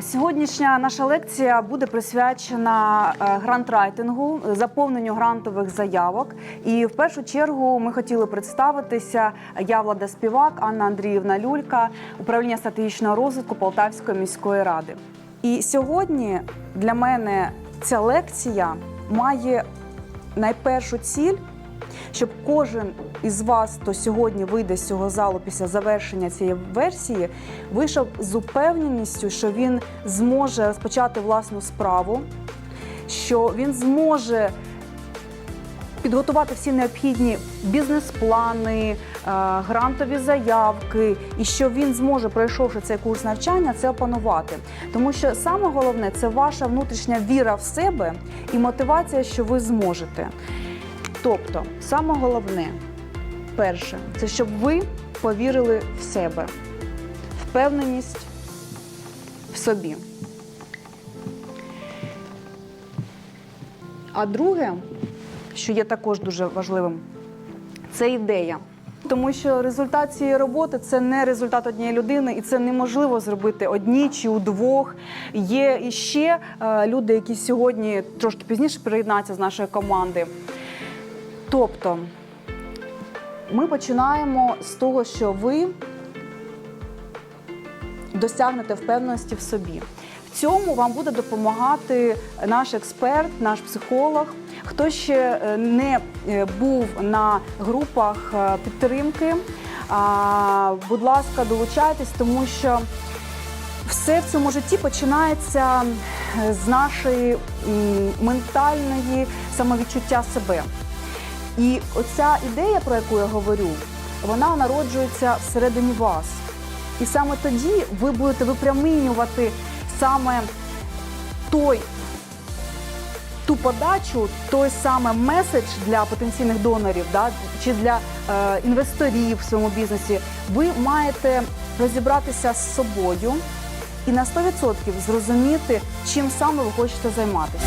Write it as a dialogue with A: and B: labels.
A: Сьогоднішня наша лекція буде присвячена е, грантрайтингу, заповненню грантових заявок. І в першу чергу ми хотіли представитися. Я Влада Співак, Анна Андріївна Люлька, управління стратегічного розвитку Полтавської міської ради. І сьогодні для мене ця лекція має найпершу ціль щоб кожен із вас, хто сьогодні вийде з цього залу після завершення цієї версії, вийшов з упевненістю, що він зможе розпочати власну справу, що він зможе підготувати всі необхідні бізнес-плани, е, грантові заявки, і що він зможе, пройшовши цей курс навчання, це опанувати. Тому що саме головне це ваша внутрішня віра в себе і мотивація, що ви зможете. Тобто, саме головне, перше, це щоб ви повірили в себе, впевненість в собі. А друге, що є також дуже важливим, це ідея. Тому що результат цієї роботи це не результат однієї людини, і це неможливо зробити одні чи удвох. Є іще е, люди, які сьогодні трошки пізніше приєднаються з нашої команди. Тобто ми починаємо з того, що ви досягнете впевненості в собі. В цьому вам буде допомагати наш експерт, наш психолог. Хто ще е, не е, був на групах е, підтримки, будь ласка, долучайтесь, тому що все в цьому житті починається з нашої ментальної самовідчуття себе. І оця ідея, про яку я говорю, вона народжується всередині вас. І саме тоді ви будете випрямлювати саме той, ту подачу, той саме меседж для потенційних донорів, да, чи для е, інвесторів в своєму бізнесі. Ви маєте розібратися з собою і на 100% зрозуміти, чим саме ви хочете займатися.